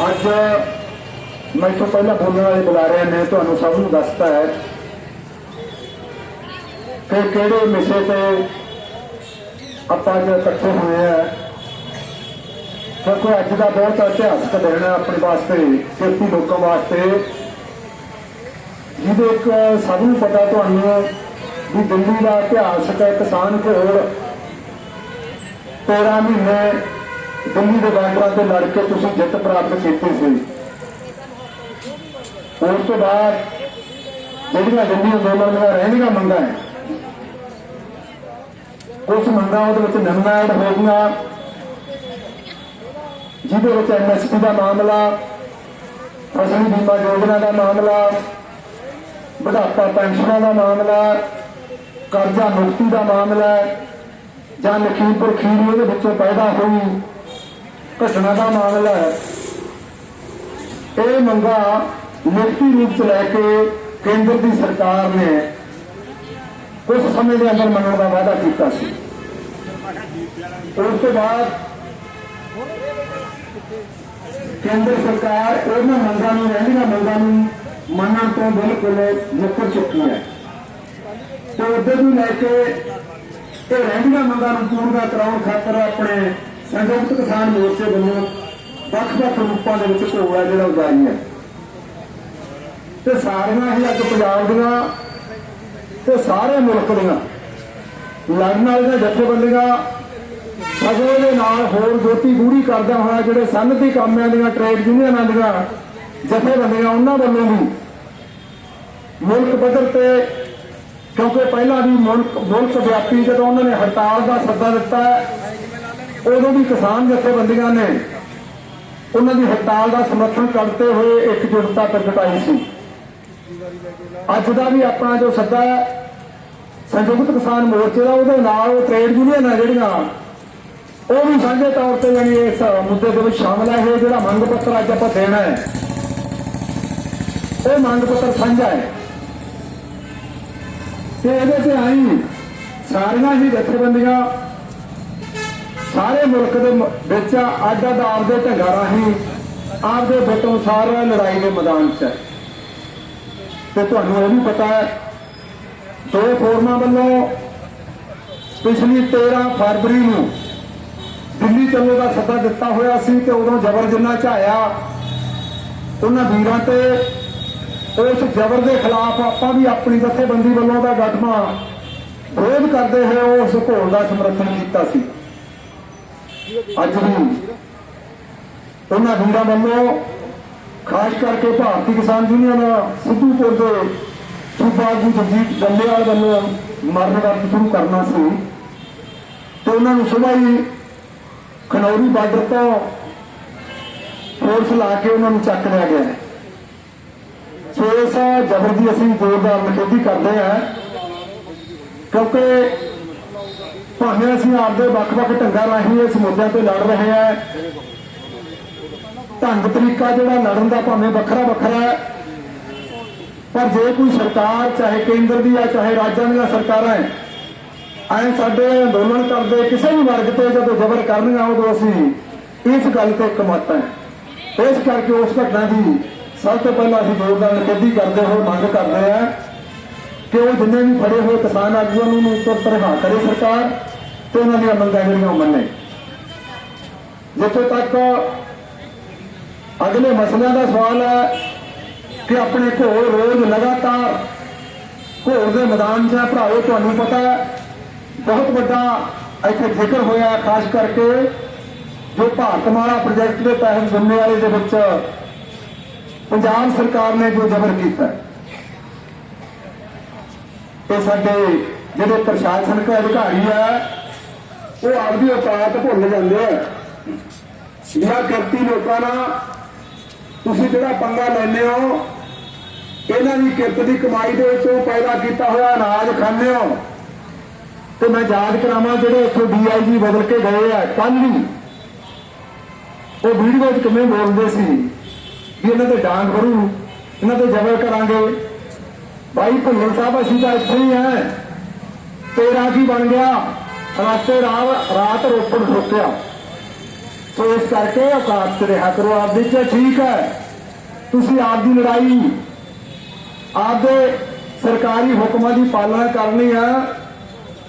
ਅੱਜ ਮੈਂ ਤੋਂ ਪਹਿਲਾਂ ਬੋਲਣ ਵਾਲੇ ਬੁਲਾਰਿਆਂ ਨੇ ਤੁਹਾਨੂੰ ਸਭ ਨੂੰ ਦੱਸਤਾ ਹੈ ਕਿ ਕਿਹੜੇ ਵਿਸ਼ੇ ਤੇ ਆਪਾਂ ਅੱਜ ਇਕੱਠੇ ਹੋਏ ਆ ਕੋਈ ਅੱਜ ਦਾ ਬਹੁਤ ਇਤਿਹਾਸਕ ਦਿਨ ਹੈ ਆਪਣੇ ਵਾਸਤੇ ਕਿਰਤੀ ਲੋਕਾਂ ਵਾਸਤੇ ਜਿਹਦੇ ਇੱਕ ਸਭ ਨੂੰ ਪਤਾ ਤੁਹਾਨੂੰ ਵੀ ਦਿੱਲੀ ਦਾ ਇਤਿਹਾਸਕ ਹੈ ਕਿਸਾਨ ਘੋੜ 13 ਮਹੀਨੇ ਦਿੱਲੀ ਦੇ ਬਾਰਡਰਾਂ ਤੇ ਲੜ ਕੇ ਤੁਸੀਂ ਜਿੱਤ ਪ੍ਰਾਪਤ ਕੀਤੀ ਸੀ। ਉਸ ਤੋਂ ਬਾਅਦ ਜਿਹੜੀਆਂ ਦਿੱਲੀ ਅੰਦੋਲਨ ਦੀਆਂ ਰਹਿੰਦੀਆਂ ਮੰਗਾਂ ਹੈ ਕੁਝ ਮੰਗਾਂ ਉਹਦੇ ਵਿੱਚ ਨਵੀਆਂ ਐਡ ਹੋ ਗਈਆਂ। ਜਿਹਦੇ ਵਿੱਚ ਐਮਐਸਪੀ ਦਾ ਮਾਮਲਾ, ਫਸਲ ਬੀਮਾ ਯੋਜਨਾ ਦਾ ਮਾਮਲਾ, ਬੁਢਾਪਾ ਪੈਨਸ਼ਨਾਂ ਦਾ ਮਾਮਲਾ, ਕਰਜ਼ਾ ਮੁਕਤੀ ਦਾ ਮਾਮਲਾ, ਜਾਂ ਲਖੀਮਪੁਰ ਖੀਰੀ ਉਹਦੇ ਵਿੱਚੋਂ ਪੈਦਾ ਹੋਈ। ਘਟਨਾ ਦਾ ਮਾਮਲਾ ਹੈ ਇਹ ਮੰਗਾ ਲਿਖਤੀ ਰੂਪ ਚ ਲੈ ਕੇ ਕੇਂਦਰ ਦੀ ਸਰਕਾਰ ਨੇ ਕੁਝ ਸਮੇਂ ਦੇ ਅੰਦਰ ਮੰਨਣ ਦਾ ਵਾਅਦਾ ਕੀਤਾ ਸੀ। ਉਸ ਤੋਂ ਬਾਅਦ ਕੇਂਦਰ ਸਰਕਾਰ ਉਹਨਾਂ ਮੰਗਾਂ ਨੂੰ, ਰਹਿੰਦੀਆਂ ਮੰਗਾਂ ਨੂੰ ਮੰਨਣ ਤੋਂ ਬਿਲਕੁਲ ਮੁੱਕਰ ਚੁੱਕੀ ਹੈ। ਤੇ ਉਧਰ ਨੂੰ ਲੈ ਕੇ ਇਹ ਰਹਿੰਦੀਆਂ ਮੰਗਾਂ ਨੂੰ ਪੂਰੀਆਂ ਕਰਾਉਣ ਖਾਤਰ ਆਪਣੇ ਸੰਯੁਕਤ ਕਿਸਾਨ ਮੋਰਚੇ ਵੱਲੋਂ ਵੱਖ-ਵੱਖ ਰੂਪਾਂ ਦੇ ਵਿੱਚ ਘੋੜਾ ਜਿਹੜਾ ਉਹ ਹੈ ਤੇ ਸਾਰੀਆਂ ਹੀ ਅੱਜ ਪੰਜਾਬ ਦੀਆਂ ਤੇ ਸਾਰੇ ਮੁਲਕ ਦੀਆਂ ਲੜਨ ਵਾਲੀਆਂ ਜਥੇਬੰਦੀਆਂ ਸਗੋਂ ਦੇ ਨਾਲ ਹੋਰ ਜੋਤੀ ਗੂੜੀ ਕਰਦਾ ਹੋਇਆ ਜਿਹੜੇ ਸਨਅਤੀ ਕਾਮਿਆਂ ਦੀਆਂ ਟ੍ਰੇਡ ਯੂਨੀਅਨਾਂ ਦੀਆਂ ਜਥੇਬੰਦੀਆਂ, ਉਹਨਾਂ ਵੱਲੋਂ ਵੀ ਮੁਲਕ ਪੱਧਰ ਤੇ ਕਿਉਂਕਿ ਪਹਿਲਾਂ ਵੀ ਮੁਲਕ ਮੁਲਕ ਵਿਆਪੀ ਜਦੋਂ ਉਹਨਾਂ ਨੇ ਹੜਤਾਲ ਦਾ ਸੱਦਾ ਦਿੱਤਾ ਉਦੋਂ ਵੀ ਕਿਸਾਨ ਜਥੇਬੰਦੀਆਂ ਨੇ ਉਹਨਾਂ ਦੀ ਹੜਤਾਲ ਦਾ ਸਮਰਥਨ ਕਰਦੇ ਹੋਏ ਇਕਜੁੱਟਤਾ ਪ੍ਰਗਟਾਈ ਸੀ। ਅੱਜ ਦਾ ਵੀ ਆਪਣਾ ਜੋ ਸੱਦਾ ਹੈ, ਸੰਯੁਕਤ ਕਿਸਾਨ ਮੋਰਚੇ ਦਾ, ਉਹਦੇ ਨਾਲ ਉਹ ਯੂਨੀਅਨ ਯੂਨੀਅਨਾਂ ਜਿਹੜੀਆਂ, ਉਹ ਵੀ ਸਾਂਝੇ ਤੌਰ ਤੇ ਯਾਨੀ ਇਸ ਮੁੱਦੇ ਦੇ ਵਿੱਚ ਸ਼ਾਮਲ ਹੈ। ਇਹ ਜਿਹੜਾ ਮੰਗ ਪੱਤਰ ਅੱਜ ਆਪਾਂ ਦੇਣਾ ਹੈ, ਉਹ ਮੰਗ ਪੱਤਰ ਸਾਂਝਾ ਹੈ। ਤੇ ਇਹਦੇ ਤੇ ਆਈ ਸਾਰੀਆਂ ਹੀ ਜਥੇਬੰਦੀਆਂ ਸਾਰੇ ਮੁਲਕ ਦੇ ਵਿੱਚ ਅੱਡ ਅੱਡ ਆਪਦੇ ਢੰਗਾਂ ਰਾਹੀਂ ਆਪਦੇ ਬਟ ਅਨੁਸਾਰ ਲੜਾਈ ਦੇ ਮੈਦਾਨ 'ਚ ਹੈ। ਤੇ ਤੁਹਾਨੂੰ ਇਹ ਵੀ ਪਤਾ ਹੈ, ਦੋ ਫੋਰਮਾਂ ਵੱਲੋਂ ਪਿਛਲੀ 13 ਫਰਵਰੀ ਨੂੰ ਦਿੱਲੀ ਚੱਲੋ ਦਾ ਸੱਦਾ ਦਿੱਤਾ ਹੋਇਆ ਸੀ ਤੇ ਉਦੋਂ ਜ਼ਬਰ ਜਿੰਨਾ ਝਾਇਆ, ਉਹਨਾਂ ਵੀਰਾਂ ਤੇ ਉਸ ਜ਼ਬਰ ਦੇ ਖਿਲਾਫ ਆਪਾਂ ਵੀ ਆਪਣੀ ਜਥੇਬੰਦੀ ਵੱਲੋਂ ਦਾ ਗੱਠਵਾਂ ਵਿਰੋਧ ਕਰਦੇ ਹੋਏ ਉਸ ਘੋਲ ਦਾ ਸਮਰਥਨ ਕੀਤਾ ਸੀ। ਅੱਜ ਵੀ ਉਹਨਾਂ ਵੀਰਾਂ ਵੱਲੋਂ ਖਾਸ ਕਰਕੇ ਭਾਰਤੀ ਕਿਸਾਨ ਯੂਨੀਅਨ ਸਿੱਧੂਪੁਰ ਦੇ ਸੂਬਾ ਆਗੂ ਜਗਜੀਤ ਜੰਡੇਵਾਲ ਵੱਲੋਂ ਮਰਨ ਵਰਤ ਸ਼ੁਰੂ ਕਰਨਾ ਸੀ ਤੇ ਉਹਨਾਂ ਨੂੰ ਸੁਬਾਹ ਹੀ ਖਨੌਰੀ ਬਾਰਡਰ ਤੋਂ ਫੋਰਸ ਲਾ ਕੇ ਉਹਨਾਂ ਨੂੰ ਚੱਕ ਲਿਆ ਗਿਆ ਹੈ। ਸੋ ਇਸ ਜ਼ਬਰ ਦੀ ਅਸੀਂ ਜ਼ੋਰਦਾਰ ਨਿਖੇਧੀ ਕਰਦੇ ਹਾਂ ਕਿਉਂਕਿ ਭਾਵੇਂ ਅਸੀਂ ਆਪਦੇ ਵੱਖ-ਵੱਖ ਢੰਗਾਂ ਰਾਹੀਂ ਇਸ ਮੁੱਦਿਆਂ ਤੇ ਲੜ ਰਹੇ ਹਾਂ, ਢੰਗ ਤਰੀਕਾ ਜਿਹੜਾ ਲੜਨ ਦਾ ਭਾਵੇਂ ਵੱਖਰਾ ਵੱਖਰਾ ਹੈ, ਪਰ ਜੇ ਕੋਈ ਸਰਕਾਰ, ਚਾਹੇ ਕੇਂਦਰ ਦੀ ਆ, ਚਾਹੇ ਰਾਜਾਂ ਦੀਆਂ ਸਰਕਾਰਾਂ ਹੈ, ਐ ਸਾਡੇ ਅੰਦੋਲਨ ਕਰਦੇ ਕਿਸੇ ਵੀ ਵਰਗ ਤੇ ਜਦੋਂ ਜ਼ਬਰ ਕਰਨਗਾ, ਉਦੋਂ ਅਸੀਂ ਇਸ ਗੱਲ ਤੇ ਇਕਮਤ ਹੈ। ਇਸ ਕਰਕੇ ਉਸ ਘਟਨਾ ਦੀ ਸਭ ਤੋਂ ਪਹਿਲਾਂ ਅਸੀਂ ਯੋਗਦਾਨ ਨਿਖੇਧੀ ਕਰਦੇ ਹੋਏ ਮੰਗ ਕਰਦੇ ਹਾਂ ਕਿ ਉਹ ਜਿੰਨੇ ਵੀ ਫੜੇ ਹੋਏ ਕਿਸਾਨ ਆਗੂਆਂ ਨੂੰ ਨੂੰ ਤੁਰਤ ਰਿਹਾ ਕਰੇ ਸਰਕਾਰ ਤੇ ਉਹਨਾਂ ਦੀਆਂ ਮੰਗਾਂ ਜਿਹੜੀਆਂ ਉਹ ਮੰਨੇ ਜਿੱਥੇ ਤੱਕ ਅਗਲੇ ਮਸਲਿਆਂ ਦਾ ਸਵਾਲ ਹੈ ਕਿ ਆਪਣੇ ਘੋਲ ਰੋਜ਼ ਲਗਾਤਾਰ ਘੋਲ ਦੇ ਮੈਦਾਨ 'ਚ ਹੈ ਭਰਾਓ ਤੁਹਾਨੂੰ ਪਤਾ ਹੈ, ਬਹੁਤ ਵੱਡਾ ਇੱਥੇ ਜ਼ਿਕਰ ਹੋਇਆ ਖਾਸ ਕਰਕੇ ਜੋ ਭਾਰਤਮਾਲਾ ਪ੍ਰੋਜੈਕਟ ਦੇ ਤਹਿਤ ਜੰਮੇ ਵਾਲੇ ਦੇ ਵਿੱਚ ਪੰਜਾਬ ਸਰਕਾਰ ਨੇ ਜੋ ਜ਼ਬਰ ਕੀਤਾ ਹੈ। ਇਹ ਸਾਡੇ ਜਿਹੜੇ ਪ੍ਰਸ਼ਾਸਨਿਕ ਅਧਿਕਾਰੀ ਆ ਉਹ ਆਪਦੀ ਔਕਾਤ ਭੁੱਲ ਜਾਂਦੇ ਆ। ਜਿਹੜਾ ਕਰਤੀ ਲੋਕਾਂ ਨਾਲ ਤੁਸੀਂ ਜਿਹੜਾ ਪੰਗਾ ਲੈਂਦੇ ਹੋ, ਇਹਨਾਂ ਦੀ ਕਿਰਤ ਦੀ ਕਮਾਈ ਦੇ ਵਿੱਚੋਂ ਪੈਦਾ ਕੀਤਾ ਹੋਇਆ ਅਨਾਜ ਖਾਂਦੇ ਹੋ। ਤੇ ਮੈਂ ਯਾਦ ਕਰਾਵਾਂ ਜਿਹੜੇ ਇੱਥੋਂ ਡੀਆਈਜੀ ਬਦਲ ਕੇ ਗਏ ਆ ਕੱਲ ਵੀ। ਉਹ ਵੀਡੀਓ 'ਚ ਕਿਵੇਂ ਬੋਲਦੇ ਸੀ ਵੀ ਇਹਨਾਂ ਤੇ ਡਾਂਗ ਭਰੂ ਇਹਨਾਂ ਤੇ ਜ਼ਬਰ ਕਰਾਂਗੇ। ਭਾਈ ਭੁੱਲਰ ਸਾਹਿਬ, ਅਸੀਂ ਤਾਂ ਇੱਥੇ ਹੀ ਆ। ਤੇਰਾ ਕੀ ਬਣ ਗਿਆ? ਰਾਤੇ ਰਾਤ ਰੋਪੜ ਠੋਕਿਆ ਸੋ ਇਸ ਕਰਕੇ ਔਕਾਤ 'ਚ ਰਿਹਾ ਕਰੋ। ਆਪਦੇ 'ਚ ਠੀਕ ਹੈ। ਤੁਸੀਂ ਆਪ ਦੀ ਲੜਾਈ, ਆਪਦੇ ਸਰਕਾਰੀ ਹੁਕਮਾਂ ਦੀ ਪਾਲਣਾ ਕਰਨੀ ਆ,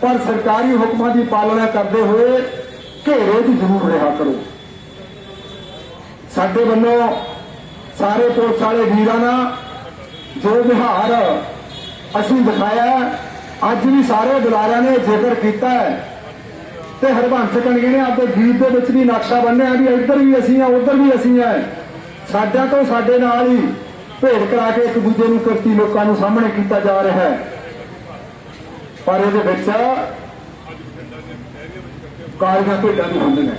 ਪਰ ਸਰਕਾਰੀ ਹੁਕਮਾਂ ਦੀ ਪਾਲਣਾ ਕਰਦੇ ਹੋਏ ਘੇਰੇ 'ਚ ਜ਼ਰੂਰ ਰਿਹਾ ਕਰੋ। ਸਾਡੇ ਵੱਲੋਂ ਸਾਰੇ ਪੁਲਿਸ ਵਾਲੇ ਵੀਰਾਂ ਨਾਲ ਜੋ ਵਿਹਾਰ ਅਸੀਂ ਦਿਖਾਇਆ, ਅੱਜ ਵੀ ਸਾਰੇ ਬੁਲਾਰਿਆਂ ਨੇ ਜ਼ਿਕਰ ਕੀਤਾ ਹੈ। ਤੇ ਹਰਬੰਸ ਕਣਗੇ ਨੇ ਆਪਦੇ ਗੀਤ ਦੇ ਵਿੱਚ ਵੀ ਨਕਸ਼ਾ ਬੰਨਿਆ ਵੀ ਇੱਧਰ ਵੀ ਅਸੀਂ ਆ, ਉੱਧਰ ਵੀ ਅਸੀਂ ਆ। ਸਾਡਾ ਤੋਂ ਸਾਡੇ ਨਾਲ ਹੀ ਭੇਡ ਕਰਾ ਕੇ ਇੱਕ ਦੂਜੇ ਨੂੰ ਕਰਤੀ ਲੋਕਾਂ ਨੂੰ ਸਾਹਮਣੇ ਕੀਤਾ ਜਾ ਰਿਹਾ ਹੈ। ਪਰ ਇਹਦੇ ਵਿੱਚ ਕਾਲੀਆਂ ਭੇਡਾਂ ਵੀ ਹੁੰਦੀਆਂ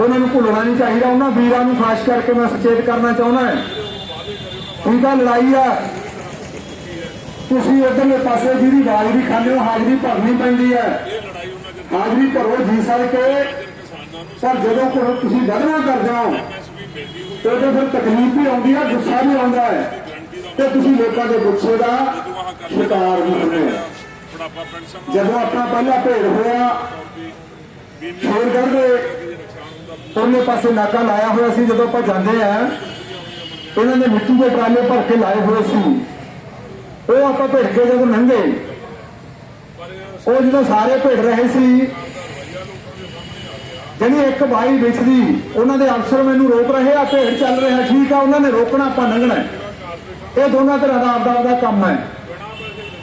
ਉਹਨਾਂ ਨੂੰ ਭੁੱਲਣਾ ਨਹੀਂ ਚਾਹੀਦਾ, ਉਹਨਾਂ ਵੀਰਾਂ ਨੂੰ ਖਾਸ ਕਰਕੇ ਮੈਂ ਸੁਚੇਤ ਕਰਨਾ ਚਾਹੁੰਦਾ ਹਾਂ। ਠੀਕ ਆ ਲੜਾਈ ਆ। ਤੁਸੀਂ ਉਧਰਲੇ ਪਾਸੇ ਜਿਹਦੀ ਹਾਜ਼ਰੀ ਖਾਂਦੇ ਹੋ, ਹਾਜ਼ਰੀ ਭਰਨੀ ਪੈਂਦੀ ਹੈ। ਹਾਜ਼ਰੀ ਘਰੋਂ ਜੀ ਸੜ ਪਰ ਜਦੋਂ ਕੋਈ ਤੁਸੀਂ ਵਧਣਾ ਕਰ ਜਾਓ ਉਦੋਂ ਫਿਰ ਤਕਲੀਫ ਵੀ ਆਉਂਦੀ ਹੈ ਗੁੱਸਾ ਵੀ ਆਉਂਦਾ ਹੈ। ਤੇ ਤੁਸੀਂ ਲੋਕਾਂ ਦੇ ਗੁੱਸੇ ਦਾ ਸ਼ਿਕਾਰ ਵੀ ਹੁੰਦੇ ਹੋ। ਜਦੋਂ ਆਪਣਾ ਪਹਿਲਾ ਭੇੜ ਹੋਇਆ ਫੇਰ ਕਰਦੇ ਉਹਨੇ ਪਾਸੇ ਨਾਕਾ ਲਾਇਆ ਹੋਇਆ ਸੀ, ਜਦੋਂ ਆਪਾਂ ਜਾਂਦੇ ਆ, ਇਹਨਾਂ ਨੇ ਮਿੱਟੀ ਦੇ ਟਰਾਲੇ ਭਰ ਕੇ ਲਾਏ ਹੋਏ ਸੀ। ਉਹ ਆਪਾਂ ਭੇੜ ਕੇ ਜਦੋਂ ਲੰਘੇ ਉਹ ਜਦੋਂ ਸਾਰੇ ਭਿੜ ਰਹੇ ਸੀ ਜਿਹੜੀ ਇੱਕ ਬਾਈ ਵਿੱਚ ਦੀ ਉਹਨਾਂ ਦੇ ਅਫਸਰ ਮੈਨੂੰ ਰੋਕ ਰਹੇ ਆ ਭੇੜ ਚੱਲ ਰਿਹਾ ਠੀਕ ਆ ਉਹਨਾਂ ਨੇ ਰੋਕਣਾ ਆਪਾਂ ਲੰਘਣਾ ਇਹ ਦੋਨਾਂ ਤਰ੍ਹਾਂ ਦਾ ਆਪਦਾ ਆਪਦਾ ਕੰਮ ਹੈ।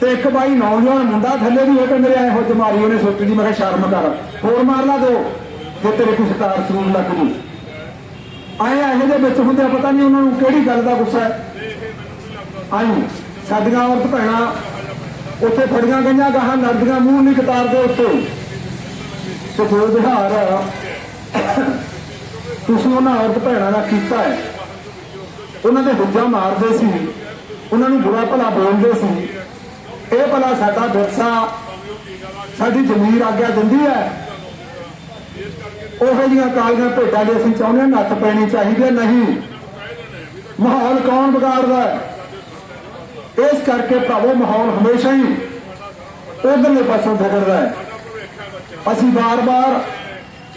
ਤੇ ਇੱਕ ਬਾਈ ਨੌਜਵਾਨ ਮੁੰਡਾ ਥੱਲੇ ਵੀ ਹੋ ਕੇ ਮੇਰੇ ਆਏ ਹੋ ਮਾਰੀ ਉਹਨੇ ਸੋਚੀ ਜੀ ਮੈਂ ਕਿਹਾ ਸ਼ਰਮ ਕਰ ਹੋਰ ਮਾਰ ਲਾ ਦੋ ਜੇ ਤੇਰੇ ਕੋਈ ਸਤਾਰ ਸਰੂਰ ਲੱਗ ਜੂ। ਆਏ ਇਹੋ ਜਿਹੇ ਵਿੱਚ ਹੁੰਦੇ ਆ, ਪਤਾ ਨਹੀਂ ਉਹਨਾਂ ਨੂੰ ਕਿਹੜੀ ਗੱਲ ਦਾ ਗੁੱਸਾ ਹੈ। ਆਈ ਸਾਡੀਆਂ ਔਰਤ ਭੈਣਾਂ ਉੱਥੇ ਫੜੀਆਂ ਗਈਆਂ ਗਾਹਾਂ ਨਰਦੀਆਂ ਮੂੰਹ ਨਹੀਂ ਕਤਾਰਦੇ ਉੱਤੇ। ਤੇ ਜੋ ਵਿਹਾਰ ਤੁਸੀਂ ਉਹਨਾਂ ਔਰਤ ਭੈਣਾਂ ਦਾ ਕੀਤਾ ਹੈ। ਉਹਨਾਂ ਦੇ ਹੁੱਜਾ ਮਾਰਦੇ ਸੀ। ਉਹਨਾਂ ਨੂੰ ਬੁਰਾ ਭਲਾ ਬੋਲਦੇ ਸੀ। ਇਹ ਭਲਾ ਸਾਡਾ ਵਿਰਸਾ ਸਾਡੀ ਜ਼ਮੀਰ ਆਗਿਆ ਦਿੰਦੀ ਹੈ। ਉਹੋ ਜਿਹੀਆਂ ਕਾਲੀਆਂ ਭੇਡਾਂ ਦੇ ਅਸੀਂ ਚਾਹੁੰਦੇ ਹਾਂ, ਨੱਥ ਪੈਣੀ ਚਾਹੀਦੀ ਹੈ, ਨਹੀਂ। ਮਾਹੌਲ ਕੌਣ ਵਿਗਾੜਦਾ ਹੈ? ਇਸ ਕਰਕੇ ਭਰਾਵੋ ਮਾਹੌਲ ਹਮੇਸ਼ਾ ਹੀ ਉਧਰਲੇ ਪਾਸੋਂ ਵਿਗੜਦਾ ਹੈ। ਅਸੀਂ ਬਾਰ-ਬਾਰ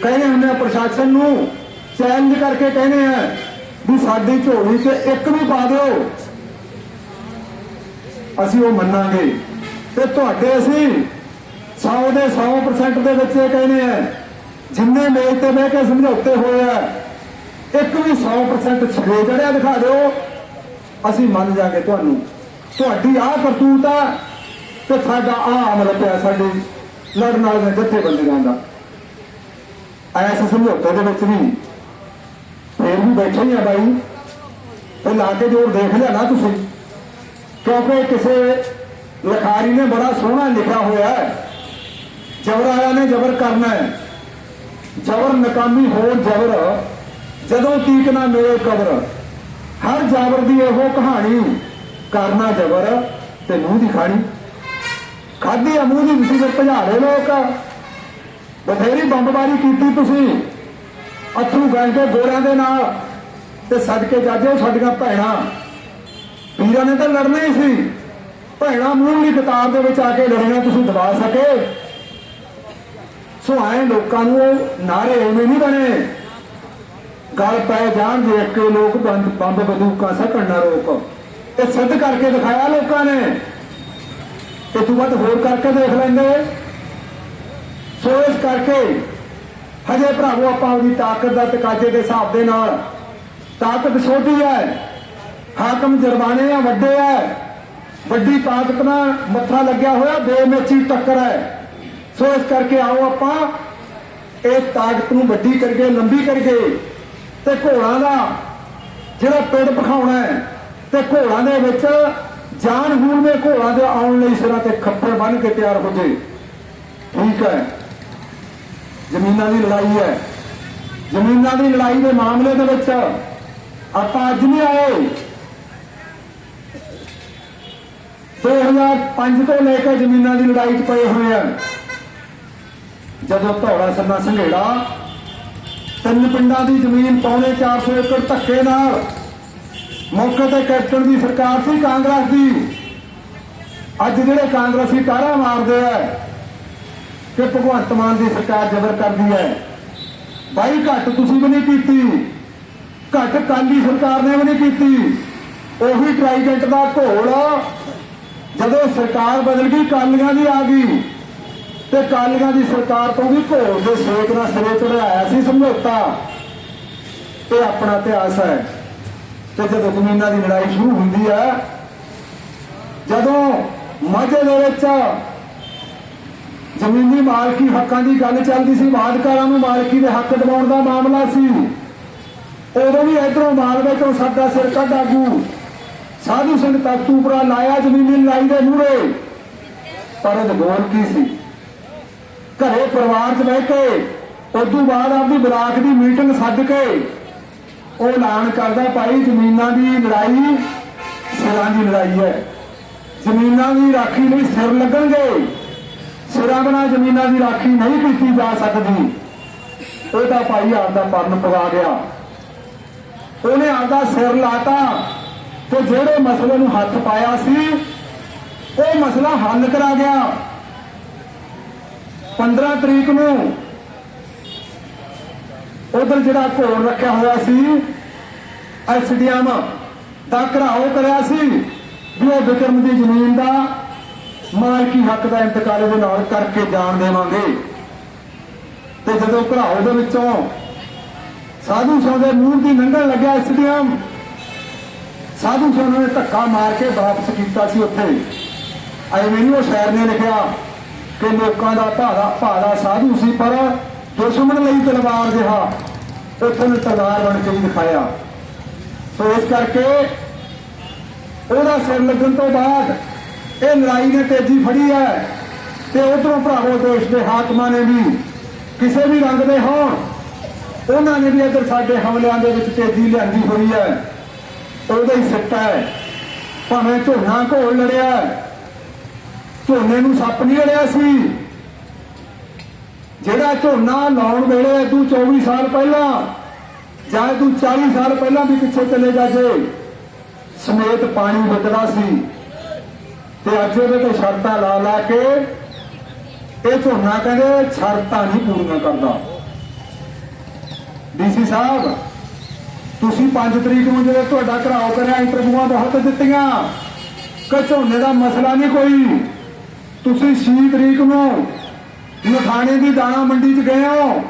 ਕਹਿੰਦੇ ਹੁੰਦੇ ਆ ਪ੍ਰਸ਼ਾਸਨ ਨੂੰ ਚੈਲੰਜ ਕਰਕੇ ਕਹਿੰਦੇ ਆ ਵੀ ਸਾਡੀ ਝੋਲੀ 'ਚ ਇੱਕ ਵੀ ਪਾ ਦਿਓ। ਅਸੀਂ ਉਹ ਮੰਨਾਂਗੇ ਤੇ ਤੁਹਾਡੇ ਅਸੀਂ 100 ਦੇ 100% ਦੇ ਵਿੱਚ ਕਹਿੰਦੇ ਆ ਜਿੰਨੇ ਮੇਜ਼ ਤੇ ਬਹਿ ਕੇ ਸਮਝੌਤੇ ਹੋਏ ਆ, ਇੱਕ ਵੀ 100% ਛੇ ਚੜਿਆ ਦਿਖਾ ਦਿਓ। ਅਸੀਂ ਮੰਨ ਜਾਗੇ ਤੁਹਾਨੂੰ। ਤੁਹਾਡੀ ਆਹ ਕਰਤੂਤ ਆ ਤੇ ਸਾਡਾ ਆਹ ਅਮਲ ਪਿਆ ਸਾਡੇ ਲੜਨ ਵਾਲੇ ਜਥੇਬੰਦੀਆਂ ਦਾ। ਐਸ ਸਮਝੌਤੇ ਦੇ ਵਿੱਚ ਵੀ ਫੇਰ ਵੀ ਬੈਠੇ ਹੀ ਆ ਬਾਈ। ਤੇ ਲਾ ਕੇ ਜੋਰ ਦੇਖ ਲਿਆ ਨਾ ਤੁਸੀਂ। ਕਿਉਂਕਿ ਕਿਸੇ ਲਖਾਰੀ ਨੇ ਬੜਾ ਸੋਹਣਾ ਲਿਖਿਆ ਹੋਇਆ ਹੈ। ਜਬਰ ਵਾਲਿਆਂ ਨੇ ਜ਼ਬਰ ਕਰਨਾ ਹੈ। ਜ਼ਬਰ ਨਕਾਮੀ ਹੋ ਜ਼ਬਰ, ਜਦੋਂ ਤੀਕ ਨਾ ਮਿਲੇ ਕਬਰ। ਹਰ ਜਾਬਰ ਦੀ ਇਹੋ ਕਹਾਣੀ ਕਰਨਾ ਜ਼ਬਰ ਤੇ ਮੂੰਹ ਦੀ ਖਾਣੀ। ਖਾਦੀ ਆ ਮੂੰਹ ਦੀ, ਤੁਸੀਂ ਭਜਾੜੇ ਲੋਕ। ਬਥੇਰੀ ਬੰਬਬਾਰੀ ਕੀਤੀ ਤੁਸੀਂ। ਅਥਰੂ ਕੇ ਗੋਰਿਆਂ ਦੇ ਨਾਲ ਤੇ ਸਦਕੇ ਜਾਜੋ ਸਾਡੀਆਂ ਭੈਣਾਂ। ਵੀਰਾਂ ਨੇ ਤਾਂ ਲੜਨਾ ਹੀ ਸੀ। ਭੈਣਾਂ ਮੂੰਹ ਦੀ ਕਤਾਰ ਦੇ ਵਿੱਚ ਆ ਕੇ ਲੜੀਆਂ, ਤੁਸੀਂ ਦਬਾ ਸਕੇ। ਸੋ ਆਏ ਲੋਕਾਂ ਨੂੰ ਉਹ ਨਾਰੇ ਐਵੇਂ ਨਹੀਂ ਬਣੇ। ਗੱਲ ਪੈ ਜਾਣ ਜੇ ਕਿ ਲੋਕ ਬੰਦ ਬੰਬ ਬੰਦੂਕਾਂ ਸਕਣ ਨਾ ਰੋਕ। ਇਹ ਸਿੱਧ ਕਰਕੇ ਦਿਖਾਇਆ ਲੋਕਾਂ ਨੇ। ਤੇ ਤੂੰ ਵੱਧ ਹੋਰ ਕਰਕੇ ਦੇਖ ਲੈਂਦੇ। ਸੋ ਇਸ ਕਰਕੇ ਹਜੇ ਭਰਾਵੋ ਆਪਾਂ ਉਹਦੀ ਤਾਕਤ ਦਾ ਤਕਾਜੇ ਦੇ ਹਿਸਾਬ ਦੇ ਨਾਲ ਤਾਕਤ ਛੋਟੀ ਹੈ। ਹਾਕਮ ਜਰਮਾਨੇ ਆ, ਵੱਡੇ ਆ। ਵੱਡੀ ਤਾਕਤ ਨਾਲ ਮੱਥਾ ਲੱਗਿਆ ਹੋਇਆ, ਬੇਮੇਚੀ ਟੱਕਰ ਹੈ। ਸੋ ਇਸ ਕਰਕੇ ਆਓ ਆਪਾਂ ਇਸ ਤਾਕਤ ਨੂੰ ਵੱਡੀ ਕਰਕੇ ਲੰਬੀ ਕਰਕੇ ਤੇ ਘੋੜਾਂ ਦਾ ਜਿਹੜਾ ਪਿੰਡ ਪਖਾਉਣਾ ਹੈ ਤੇ ਘੋੜਾਂ ਦੇ ਵਿੱਚ ਜਾਨ ਹੂਣ ਦੇ ਘੋੜਾਂ ਦੇ ਆਉਣ ਲਈ ਸਿਰਾਂ ਤੇ ਖੱਪੇ ਬੰਨ ਕੇ ਤਿਆਰ ਹੋ ਜੇ। ਠੀਕ ਹੈ। ਜ਼ਮੀਨਾਂ ਦੀ ਲੜਾਈ ਹੈ। ਜ਼ਮੀਨਾਂ ਦੀ ਲੜਾਈ ਦੇ ਮਾਮਲੇ ਦੇ ਵਿੱਚ ਆਪਾਂ ਅੱਜ ਨਹੀਂ ਆਏ। 2005 ਤੋਂ ਲੈ ਕੇ ਜ਼ਮੀਨਾਂ ਦੀ ਲੜਾਈ 'ਚ ਪਏ ਹੋਏ ਆ ਜਦੋਂ ਧੌਲਾ ਸੰਨਾ ਸੰਘੇੜਾ ਤਿੰਨ ਪਿੰਡਾਂ ਦੀ ਜ਼ਮੀਨ ਪੌਣੇ 400 ਏਕੜ ਧੱਕੇ ਨਾਲ ਮੌਕੇ ਤੇ ਕੈਪਟਨ ਦੀ ਸਰਕਾਰ ਸੀ ਕਾਂਗਰਸ ਦੀ। ਅੱਜ ਜਿਹੜੇ ਕਾਂਗਰਸੀ ਤਾਰਾ ਮਾਰਦੇ ਆ ਕਿ ਭਗਵੰਤ ਮਾਨ ਦੀ ਸਰਕਾਰ ਜ਼ਬਰ ਕਰਦੀ ਹੈ। ਬਾਈ ਘੱਟ ਤੁਸੀਂ ਵੀ ਨਹੀਂ ਕੀਤੀ। ਘੱਟ ਕਾਲੀ ਸਰਕਾਰ ਨੇ ਵੀ ਨਹੀਂ ਕੀਤੀ। ਉਹੀ ਟ੍ਰਾਈਡੈਂਟ ਦਾ ਘੋਲ ਜਦੋਂ ਸਰਕਾਰ ਬਦਲ ਗਈ, ਕਾਲੀਆਂ ਦੀ ਆ ਗਈ ਤੇ ਕਾਲੀਆਂ ਦੀ ਸਰਕਾਰ ਤੋਂ ਵੀ ਘੋਲ ਦੇ ਸੇਕ ਨਾਲ ਸਿਰੇ ਚੜਾਇਆ ਸੀ ਸਮਝੌਤਾ। ਇਹ ਆਪਣਾ ਇਤਿਹਾਸ ਹੈ। ਤੇ ਜਦੋਂ ਜ਼ਮੀਨਾਂ ਦੀ ਲੜਾਈ ਸ਼ੁਰੂ ਹੁੰਦੀ ਹੈ ਜਦੋਂ ਮਾਝੇ ਦੇ ਵਿੱਚ ਜ਼ਮੀਨੀ ਮਾਲਕੀ ਹੱਕਾਂ ਦੀ ਗੱਲ ਚੱਲਦੀ ਸੀ ਬਾਦਕਾਰਾਂ ਨੂੰ ਮਾਲਕੀ ਦੇ ਹੱਕ ਦਿਵਾਉਣ ਦਾ ਮਾਮਲਾ ਸੀ, ਉਦੋਂ ਵੀ ਇਧਰੋਂ ਮਾਲਵੇ ਤੋਂ ਸਾਡਾ ਸਿਰ ਕੱਢ ਆਗੂ। ਸਾਧੂ ਸਿੰਘ ਤਖਤੂਪੁਰਾ ਲਾਇਆ ਜ਼ਮੀਨੀ ਲੜਾਈ ਦੇ ਮੂਹਰੇ। ਪਰ ਇਹ ਗੋਲ ਕੀ ਸੀ? ਘਰੇ ਪਰਿਵਾਰ 'ਚ ਬਹਿ ਕੇ, ਉਦੋਂ ਬਾਅਦ ਆਪਦੀ ਬਲਾਕ ਦੀ ਮੀਟਿੰਗ ਸੱਦ ਕੇ ਉਹ ਐਲਾਨ ਕਰਦਾ ਭਾਈ, ਜ਼ਮੀਨਾਂ ਦੀ ਲੜਾਈ ਸਿਰਾਂ ਦੀ ਲੜਾਈ ਹੈ। ਜ਼ਮੀਨਾਂ ਦੀ ਰਾਖੀ ਲਈ ਸਿਰ ਲੱਗਣਗੇ। ਸਿਰਾਂ ਬਿਨਾਂ ਜ਼ਮੀਨਾਂ ਦੀ ਰਾਖੀ ਨਹੀਂ ਕੀਤੀ ਜਾ ਸਕਦੀ। ਉਹ ਤਾਂ ਭਾਈ ਆਪਦਾ ਪਰਨ ਪਵਾ ਗਿਆ। ਉਹਨੇ ਆਪਦਾ ਸਿਰ ਲਾਤਾ ਤੇ ਜਿਹੜੇ ਮਸਲੇ ਨੂੰ ਹੱਥ ਪਾਇਆ ਸੀ, ਉਹ ਮਸਲਾ ਹੱਲ ਕਰਾ ਗਿਆ। 15 ਤਰੀਕ ਨੂੰ ਉਧਰ ਜਿਹੜਾ ਘੋਲ ਰੱਖਿਆ ਹੋਇਆ ਸੀ ਐਸਡੀਐਮ ਦਾ ਘਰਾਓ ਕਰਿਆ ਸੀ, ਵੀ ਉਹ ਵਿਕਰਮ ਦੀ ਜ਼ਮੀਨ ਦਾ ਮਾਲਕੀ ਹੱਕ ਦਾ ਇੰਤਕਾਲ ਦੇ ਨਾਲ ਕਰਕੇ ਜਾਣ ਦੇਵਾਂਗੇ। ਤੇ ਜਦੋਂ ਘਰਾਓ ਦੇ ਵਿੱਚੋਂ ਸਾਧੂ ਸਿੰਘ ਦੇ ਮੂੰਹ ਦੀ ਨੰਗਣ ਲੱਗਿਆ ਐਸਡੀਐਮ ਸਾਧੂ ਸਿੰਘ ਨੇ ਧੱਕਾ ਮਾਰ ਕੇ ਵਾਪਸ ਕੀਤਾ ਸੀ ਉੱਥੇ। ਅਜੇ ਮੈਨੂੰ ਉਹ ਸ਼ਾਇਰ ਨੇ ਲਿਖਿਆ ਕਿ ਲੋਕਾਂ ਦਾ ਭਾਰਾ ਭਾਰਾ ਸਾਧੂ ਸੀ, ਪਰ ਦੁਸ਼ਮਣ ਲਈ ਤਲਵਾਰ ਜਿਹਾ ਉੱਥੇ ਨੇ ਤਲਵਾਰ ਬਣ ਕੇ ਵੀ ਦਿਖਾਇਆ। ਸੋ ਇਸ ਕਰਕੇ ਉਹਦਾ ਸਿਰ ਲੱਗਣ ਤੋਂ ਬਾਅਦ ਇਹ ਲੜਾਈ ਨੇ ਤੇਜ਼ੀ ਫੜੀ ਹੈ ਤੇ ਉਧਰੋਂ ਭਰਾਵੋ ਦੇਸ਼ ਦੇ ਹਾਕਮਾਂ ਨੇ ਵੀ ਕਿਸੇ ਵੀ ਰੰਗ ਦੇ ਹੋਣ, ਉਹਨਾਂ ਨੇ ਵੀ ਇੱਧਰ ਸਾਡੇ ਹਮਲਿਆਂ ਦੇ ਵਿੱਚ ਤੇਜ਼ੀ ਲਿਆਂਦੀ ਹੋਈ ਹੈ। ਉਹਦਾ ਹੀ ਸਿੱਟਾ ਹੈ। ਭਾਵੇਂ ਝੋਨਾ ਘੋਲ ਲੜਿਆ, ਝੋਨੇ ਨੂੰ ਸੱਪ ਨਹੀਂ ਲੜਿਆ ਸੀ। ਜਿਹੜਾ ਝੋਨਾ ਲਾਉਣ ਵੇਲੇ ਤੂੰ 24 ਸਾਲ ਪਹਿਲਾਂ ਜਾਂ ਤੂੰ 40 ਸਾਲ ਪਹਿਲਾਂ ਵੀ ਪਿੱਛੇ ਚਲੇ ਜਾਜੇ ਸਮੇਤ ਪਾਣੀ ਬਦਲਾ ਸੀ। ਤੇ ਅੱਜ ਉਹਦੇ ਤੇ ਸ਼ਰਤਾਂ ਲਾ ਲਾ ਕੇ ਇਹ ਝੋਨਾ ਕਹਿੰਦੇ ਸ਼ਰਤਾਂ ਨਹੀਂ ਪੂਰੀਆਂ ਕਰਦਾ। ਡੀਸੀ ਸਾਹਿਬ, ਤੁਸੀਂ 5 ਤਰੀਕ ਨੂੰ ਜਿਹੜਾ ਤੁਹਾਡਾ ਘਰਾਓ ਕਰਿਆ, ਇੰਟਰਵਿਊਆਂ ਬਹੁਤ ਦਿੱਤੀਆਂ। ਕਿ ਝੋਨੇ ਦਾ ਮਸਲਾ ਨਹੀਂ ਕੋਈ? ਤੁਸੀਂ 6 ਤਰੀਕ ਨੂੰ ਲੁਧਿਆਣੇ ਦੀ ਦਾਣਾ ਮੰਡੀ 'ਚ ਗਏ ਹੋ,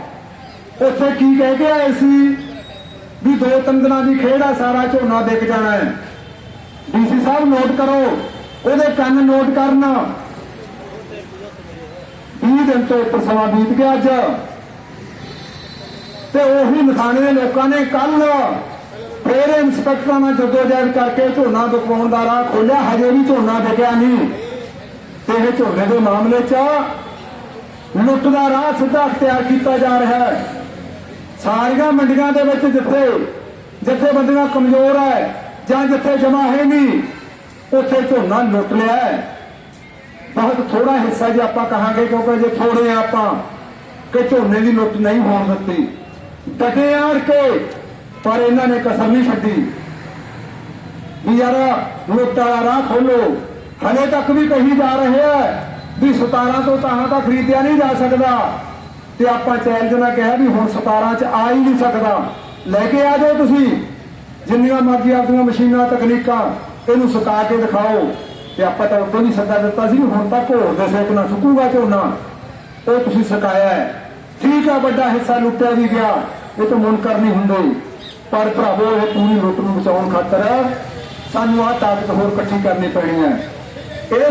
ਉੱਥੇ ਕੀ ਕਹਿ ਕੇ ਆਏ ਸੀ ਵੀ ਦੋ ਤਿੰਨ ਦਿਨਾਂ ਦੀ ਖੇਡ ਆ, ਸਾਰਾ ਝੋਨਾ ਵਿਕ ਜਾਣਾ ਹੈ। ਡੀਸੀ ਸਾਹਿਬ ਨੋਟ ਕਰੋ, ਉਹਦੇ ਕੰਨ ਨੋਟ ਕਰਨ। 20 ਦਿਨ ਤੋਂ ਉੱਪਰ ਸਮਾਂ ਬੀਤ ਗਿਆ ਅੱਜ। ਤੇ ਉਹੀ ਨਥਾਣੇ ਦੇ ਲੋਕਾਂ ਨੇ ਕੱਲ ਫੇਰ ਇੰਸਪੈਕਟਰਾਂ ਨਾਲ ਜਦੋਜਹਿਦ ਕਰਕੇ ਝੋਨਾ ਵਿਕਵਾਉਣ ਦਾ ਰਾਹ ਖੋਲਿਆ ਹਜੇ ਵੀ ਝੋਨਾ ਵਿਕਿਆ ਨਹੀਂ। ਤੇ ਇਹ ਝੋਨੇ ਦੇ ਮਾਮਲੇ 'ਚ ਲੁੱਟ ਦਾ ਰਾਹ ਸਿੱਧਾ ਅਖਤਿਆਰ ਕੀਤਾ ਜਾ ਰਿਹਾ ਹੈ। ਸਾਰੀਆਂ ਮੰਡੀਆਂ ਦੇ ਵਿੱਚ ਜਿੱਥੇ ਜਿੱਥੇ ਬੰਦੀਆਂ ਕਮਜ਼ੋਰ ਹੈ ਜਾਂ ਜਿੱਥੇ ਜਮਾ ਹੈ ਨਹੀਂ, ਉੱਥੇ ਝੋਨਾ ਲੁੱਟ ਲਿਆ ਹੈ। ਬਹੁਤ ਥੋੜਾ ਹਿੱਸਾ ਜੇ ਆਪਾਂ ਕਹਾਂਗੇ, ਕਿਉਂਕਿ ਜੇ ਥੋੜੇ ਆ ਆਪਾਂ, ਕਿ ਝੋਨੇ ਦੀ ਲੁੱਟ ਨਹੀਂ ਹੋਣ ਦਿੱਤੀ। ਡਟੇ ਆੜ ਕੇ, ਪਰ ਇਹਨਾਂ ਨੇ ਕਸਰ ਨਹੀਂ ਛੱਡੀ। ਵੀ ਯਾਰ, ਲੁੱਟ ਵਾਲਾ ਰਾਹ ਖੋਲੋ ਹਲੇ ਤੱਕ ਵੀ ਕਹੀ ਜਾ ਰਹੇ ਹੈ ਵੀ 17 ਤੋਂ ਤਾਂ ਤਾਂ ਖਰੀਦਿਆ ਨਹੀਂ ਜਾ ਸਕਦਾ। ਤੇ ਆਪਾਂ ਚੈਲੰਜ ਨਾਲ ਕਿਹਾ ਵੀ ਹੁਣ 17 ਚ ਆ ਹੀ ਨਹੀਂ ਸਕਦਾ। ਲੈ ਕੇ ਆ ਜਾਓ ਤੁਸੀਂ। ਜਿੰਨੀਆਂ ਮਰਜ਼ੀ ਆਪਣੀਆਂ ਮਸ਼ੀਨਾਂ, ਤਕਨੀਕਾਂ ਇਹਨੂੰ ਸੁਕਾ ਕੇ ਦਿਖਾਓ। ਤੇ ਆਪਾਂ ਤਾਂ ਉਦੋਂ ਵੀ ਸੱਦਾ ਦਿੱਤਾ ਸੀ ਹੁਣ ਤੱਕ ਹੋਰ ਦੇ ਸੇਕ ਨਾ ਸੁੱਕੂਗਾ ਝੋਨਾ। ਉਹ ਤੁਸੀਂ ਸੁਕਾਇਆ ਹੈ। ਠੀਕ ਆ, ਵੱਡਾ ਹਿੱਸਾ ਲੁੱਟਿਆ ਵੀ ਗਿਆ। ਇਹ ਤਾਂ ਮੁਨਕਰ ਨਹੀਂ ਹੁੰਦੇ। ਪਰ ਭਰਾਵੋ, ਇਹ ਪੂਰੀ ਲੁੱਟ ਨੂੰ ਬਚਾਉਣ ਖਾਤਰ ਸਾਨੂੰ ਆਹ ਤਾਕਤ ਹੋਰ ਇਕੱਠੀ ਕਰਨੀ ਪੈਣੀ ਹੈ। ਇਹ